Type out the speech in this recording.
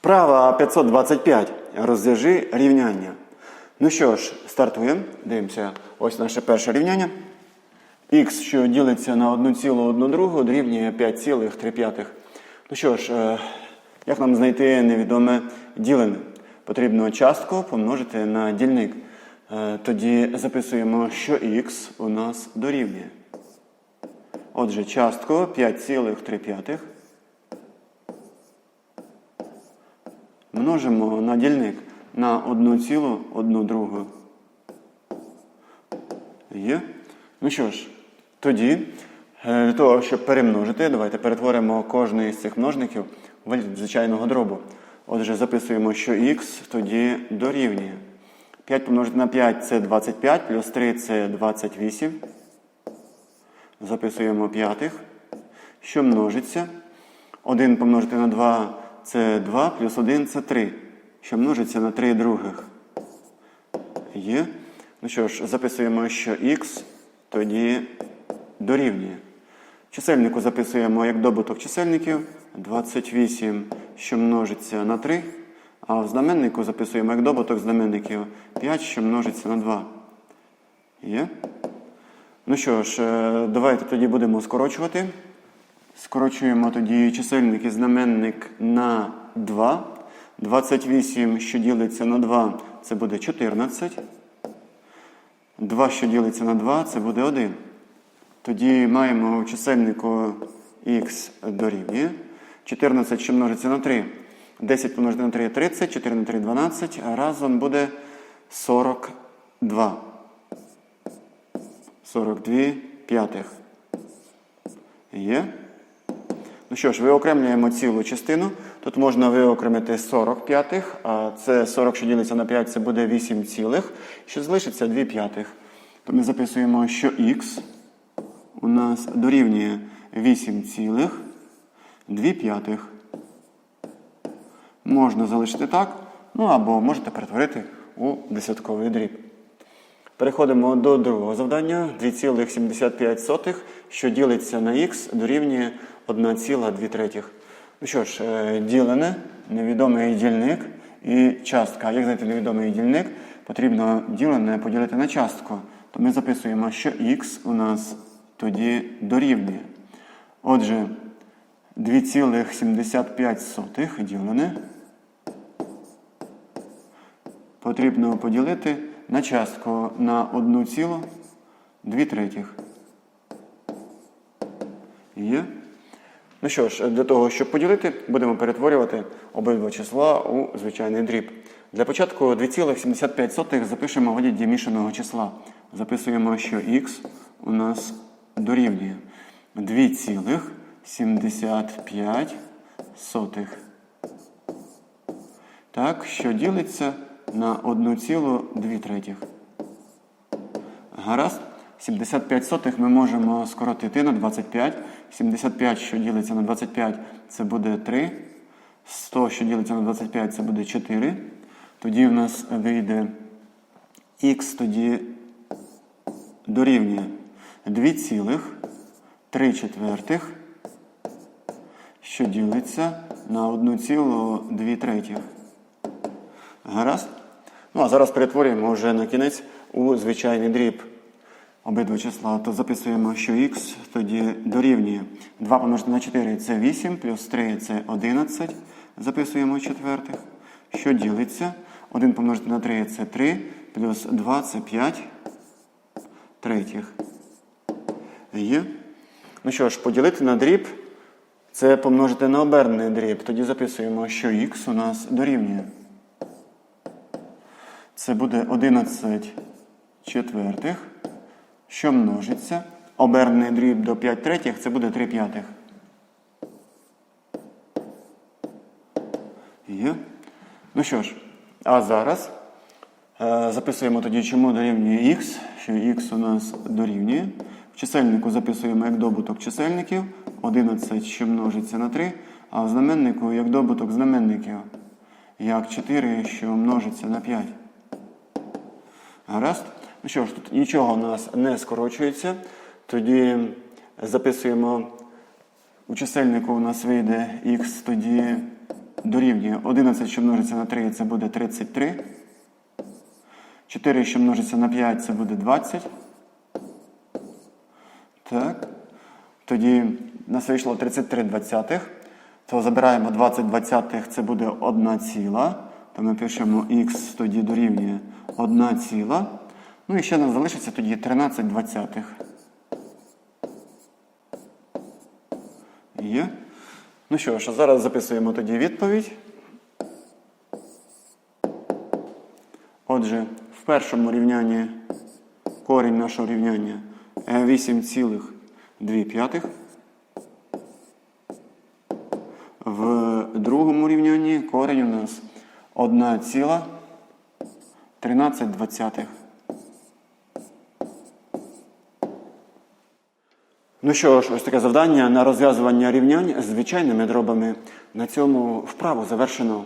Вправа 525. Розв'яжи рівняння. Ну що ж, стартуємо. Дивимося, ось наше перше рівняння. Х, що ділиться на 1,1 другу, дорівнює 5,3. Ну що ж, е, як нам знайти невідоме ділене? Потрібно частку помножити на дільник. Е, Тоді записуємо, що х у нас дорівнює. Отже, частку 5,3 множимо на дільник на 1,1 другу. Є? Ну що ж, тоді, е, для того, щоб перемножити, давайте перетворимо кожний з цих множників вигляд звичайного дробу. Отже, записуємо, що х тоді дорівнює. 5 помножити на 5 це 25, плюс 3 це 28. Записуємо п'ятих. Що множиться? 1 помножити на 2 це 2, плюс 1 це 3. Що множиться на 3 других. Є. Ну що ж, записуємо, що х тоді дорівнює. Чисельнику записуємо як добуток чисельників 28, що множиться на 3. А в знаменнику записуємо як добуток знаменників 5, що множиться на 2. Є? Ну що ж, е, давайте тоді будемо скорочувати. Скорочуємо тоді чисельник і знаменник на 2. 28, що ділиться на 2, це буде 14. 2, що ділиться на 2, це буде 1. Тоді маємо в чисельнику х дорівнює. 14, що множиться на 3. 10 помножити на 3 30, 4 на 3 12, а разом буде 42. 42 п'ятих. Є? Ну що ж, виокремлюємо цілу частину. Тут можна виокремити 40 п'ятих, а це 40, що ділиться на 5, це буде 8 цілих, що залишиться 2 п'ятих. То ми записуємо, що х у нас дорівнює 8 цілих 2 п'ятих. Можна залишити так, ну або можете перетворити у десятковий дріб. Переходимо до другого завдання. 2,75, що ділиться на х, дорівнює 1,2 третіх. Ну що ж, е, ділене, невідомий дільник і частка. Як знайти невідомий дільник? Потрібно ділене поділити на частку. То ми записуємо, що х у нас тоді дорівнює. Отже, 2,75 ділене потрібно поділити на частку на 1,2 третіх. Є? Ну що ж, для того, щоб поділити, будемо перетворювати обидва числа у звичайний дріб. Для початку 2,75 запишемо в вигляді мішаного числа. Записуємо, що х у нас дорівнює 2,75. Так, що ділиться на 1,2 третіх. Гаразд. 75 сотих ми можемо скоротити на 25. 75, що ділиться на 25, це буде 3. 100, що ділиться на 25, це буде 4. Тоді в нас вийде х тоді дорівнює 2,3 четвертих, що ділиться на 1,2 третіх. Гаразд? Ну, а зараз перетворюємо вже на кінець у звичайний дріб обидва числа, то записуємо, що х тоді дорівнює 2 помножити на 4 це 8, плюс 3 це 11. Записуємо четвертих. Що ділиться? 1 помножити на 3 це 3, плюс 2 це 5 третіх. Є. Ну що ж, поділити на дріб це помножити на обернений дріб. Тоді записуємо, що х у нас дорівнює. Це буде 11 четвертих, що множиться. Обернений дріб до 5 третіх, це буде 3 п'ятих. Є. Ну що ж, а зараз е, записуємо тоді, чому дорівнює х, що х у нас дорівнює. В чисельнику записуємо як добуток чисельників 11, що множиться на 3, а в знаменнику як добуток знаменників, як 4, що множиться на 5. Гаразд? Ну що ж, тут нічого у нас не скорочується. Тоді записуємо у чисельнику у нас вийде х тоді дорівнює 11, що множиться на 3, це буде 33. 4, що множиться на 5, це буде 20. Так. Тоді у нас вийшло 33 двадцятих. То забираємо 20 двадцятих, це буде 1 ціла. То ми пишемо х тоді дорівнює 1 ціла. Ну і ще нам залишиться тоді 13 двадцятих. Є. Ну що ж, зараз записуємо тоді відповідь. Отже, в першому рівнянні корінь нашого рівняння 8,2. В другому рівнянні корінь у нас 1,13. Ну що ж, ось таке завдання на розв'язування рівнянь з звичайними дробами. На цьому вправу завершено.